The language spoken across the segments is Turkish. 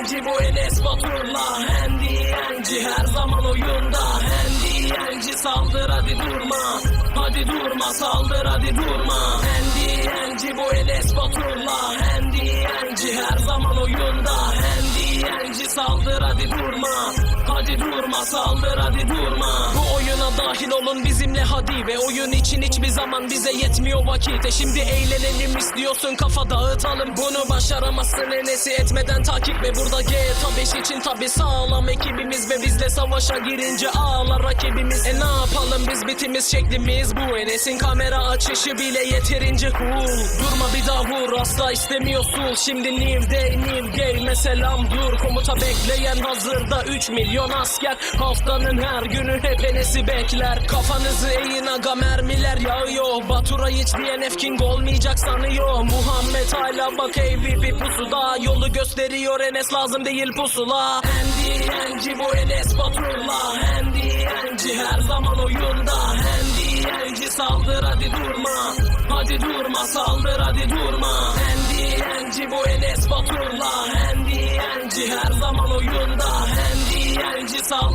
Hendiyenci bu Enes Batur'la? Hendiyenci her zaman oyunda? Hendiyenci saldır hadi durma. Hadi durma saldır hadi durma. Hendiyenci bu Enes Batur'la? Hendiyenci her zaman oyunda? Hendiyenci saldır hadi durma. Hadi durma saldır hadi durma dahil olun bizimle hadi Ve oyun için hiçbir zaman bize yetmiyor vakit. E şimdi eğlenelim istiyorsun kafa dağıtalım. Bunu başaramazsın enesi etmeden takip Ve burada GTA 5 için tabi sağlam ekibimiz Ve bizle savaşa girince ağlar rakibimiz. E ne yapalım biz bitimiz şeklimiz bu. Enes'in kamera açışı bile yeterince cool. Durma bir daha vur asla istemiyorsun. Şimdi new day selam dur. Komuta bekleyen hazırda 3 milyon asker. Haftanın her günü hep Enes'i bekler. Kafanızı eğin aga mermiler yağıyor. Batura hiç DNF King olmayacak sanıyor. Muhammed hala bak AVP pusuda Yolu gösteriyor Enes lazım değil pusula. Hendiyenci bu Enes Batur'la. Hendiyenci her zaman oyunda. Hendiyenci saldır hadi durma. Hadi durma saldır hadi durma. Hendiyenci bu Enes Batur'la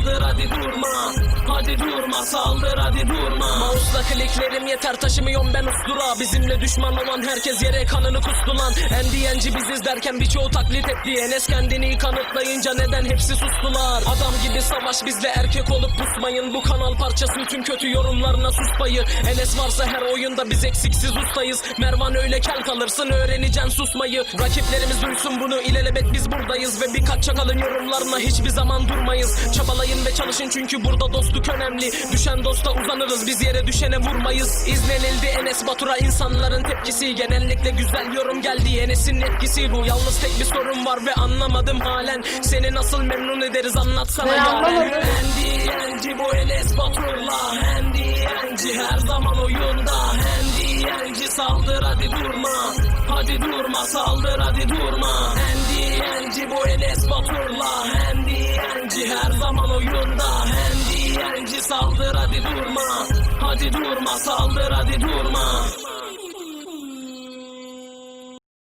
Hendiyenci saldır hadi durma. Hadi durma saldır hadi durma. Mouse'la kliklerim yeter taşımıyorum ben ustura. Bizimle düşman olan herkes yere kanını kustu lan. Hendiyenci biziz derken birçoğu taklit etti. Enes kendini kanıtlayınca neden hepsi sustular? Adam gibi savaş bizle erkek olup pusmayın. Bu kanal parçası tüm kötü yorumlarına sus payı. Enes varsa her oyunda biz eksiksiz ustayız. Mervan öyle kel kalırsın öğreneceksin susmayı. Rakiplerimiz duysun bunu ilelebet biz buradayız. Ve birkaç çakalın yorumlarına hiçbir zaman durmayız. Çabalayın çalışın çünkü burada dostluk önemli. Düşen dosta uzanırız biz yere düşene vurmayız. İzlenildi Enes Batur'a insanların tepkisi. Genellikle güzel yorum geldi Enes'in etkisi. Bu Yalnız tek bir sorun var ve anlamadım halen. Seni nasıl memnun ederiz anlatsana Ben yaren anlamadım. Hendiyenci bu Enes Batur'la. Hendiyenci her zaman oyunda. Hendiyenci saldır hadi durma. Hadi durma saldır hadi durma. Hendiyenci bu Enes Batur'la Hendiyenci her zaman oyunda. Hendiyenci saldır hadi durma. Hadi durma saldır hadi durma